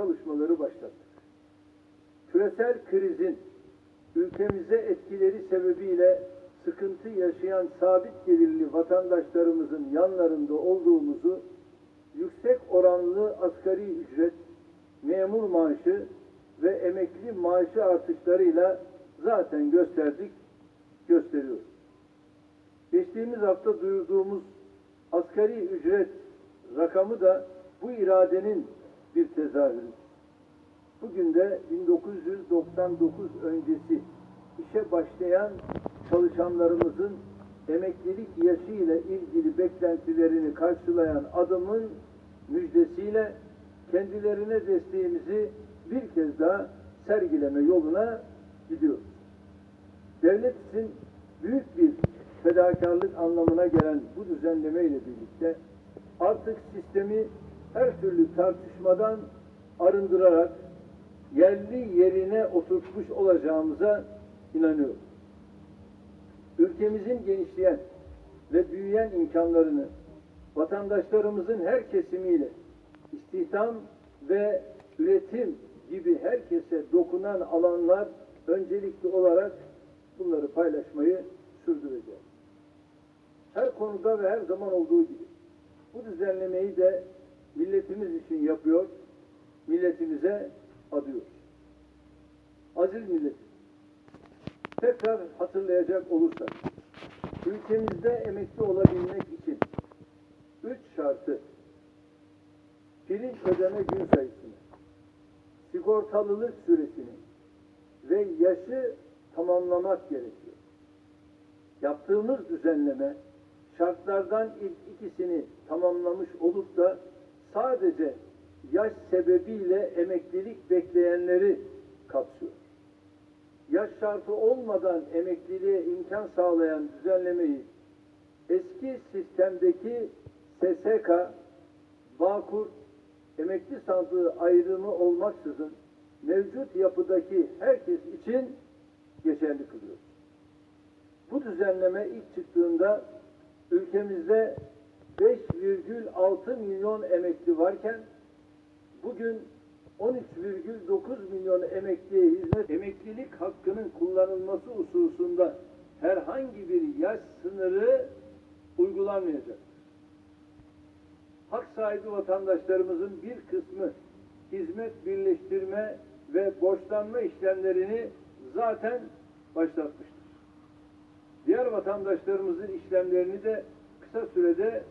çalışmaları başlattık. Küresel krizin ülkemize etkileri sebebiyle sıkıntı yaşayan sabit gelirli vatandaşlarımızın yanlarında olduğumuzu yüksek oranlı asgari ücret, memur maaşı ve emekli maaşı artışlarıyla zaten gösterdik, gösteriyoruz. Geçtiğimiz hafta duyurduğumuz asgari ücret rakamı da bu iradenin bir tezahürü. Bugün de 1999 öncesi işe başlayan çalışanlarımızın emeklilik yaşı ile ilgili beklentilerini karşılayan adımın müjdesiyle kendilerine desteğimizi bir kez daha sergileme yoluna gidiyoruz. Devlet için büyük bir fedakarlık anlamına gelen bu düzenleme ile birlikte artık sistemi her türlü tartışmadan arındırarak yerli yerine oturtmuş olacağımıza inanıyorum. Ülkemizin genişleyen ve büyüyen imkanlarını vatandaşlarımızın her kesimiyle istihdam ve üretim gibi herkese dokunan alanlar öncelikli olarak bunları paylaşmayı sürdüreceğiz. Her konuda ve her zaman olduğu gibi bu düzenlemeyi de milletimiz için yapıyor, milletimize adıyor. Aziz milletim, tekrar hatırlayacak olursak, ülkemizde emekli olabilmek için üç şartı, prim ödeme gün sayısını, sigortalılık süresini ve yaşı tamamlamak gerekiyor. Yaptığımız düzenleme şartlardan ilk ikisini tamamlamış olup da sadece yaş sebebiyle emeklilik bekleyenleri kapsıyor. Yaş şartı olmadan emekliliğe imkan sağlayan düzenlemeyi eski sistemdeki SSK, Bağkur, emekli sandığı ayrımı olmaksızın mevcut yapıdaki herkes için geçerli kılıyor. Bu düzenleme ilk çıktığında ülkemizde 5,6 milyon emekli varken bugün 13,9 milyon emekliye hizmet emeklilik hakkının kullanılması hususunda herhangi bir yaş sınırı uygulanmayacak. Hak sahibi vatandaşlarımızın bir kısmı hizmet birleştirme ve borçlanma işlemlerini zaten başlatmıştır. Diğer vatandaşlarımızın işlemlerini de kısa sürede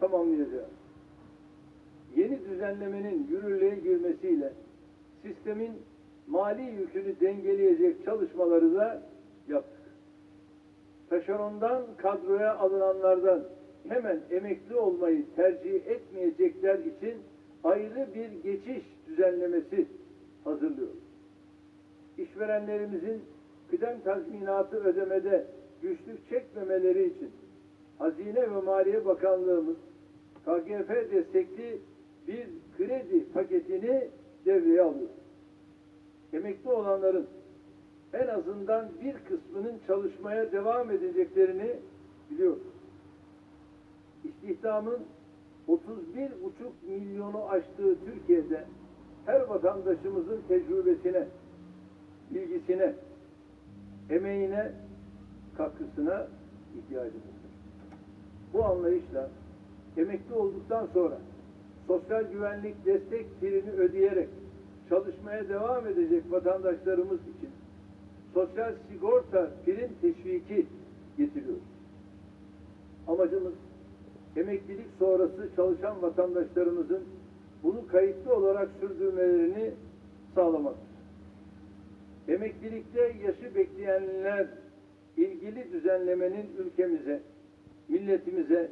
tamamlayacağız. Yeni düzenlemenin yürürlüğe girmesiyle sistemin mali yükünü dengeleyecek çalışmaları da yaptık. Taşerondan kadroya alınanlardan hemen emekli olmayı tercih etmeyecekler için ayrı bir geçiş düzenlemesi hazırlıyoruz. İşverenlerimizin kıdem tazminatı ödemede güçlük çekmemeleri için Hazine ve Maliye Bakanlığımız KGF destekli bir kredi paketini devreye alıyor. Emekli olanların en azından bir kısmının çalışmaya devam edeceklerini biliyoruz. İstihdamın 31,5 milyonu aştığı Türkiye'de her vatandaşımızın tecrübesine, bilgisine, emeğine, katkısına ihtiyacımız. Bu anlayışla emekli olduktan sonra sosyal güvenlik destek primi ödeyerek çalışmaya devam edecek vatandaşlarımız için sosyal sigorta prim teşviki getiriyoruz. Amacımız emeklilik sonrası çalışan vatandaşlarımızın bunu kayıtlı olarak sürdürmelerini sağlamaktır. Emeklilikte yaşı bekleyenler ilgili düzenlemenin ülkemize, milletimize,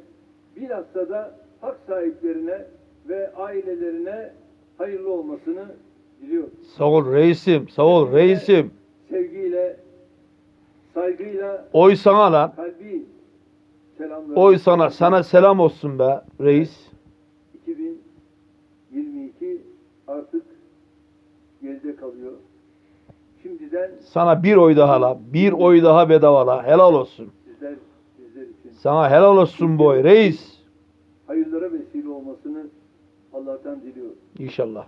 bilhassa da hak sahiplerine ve ailelerine hayırlı olmasını diliyorum. Sağ ol reisim, sağ ol reisim. Sevgiyle, saygıyla, Oy sana lan. kalbi selamlarımı. Oy sana, sana selam olsun be reis. 2022 artık geride kalıyor. Şimdiden Sana bir oy daha la, bir oy daha bedava la. Helal olsun. Sana helal olsun boy reis. hayırlara vesile olmasını Allah'tan diliyorum. İnşallah.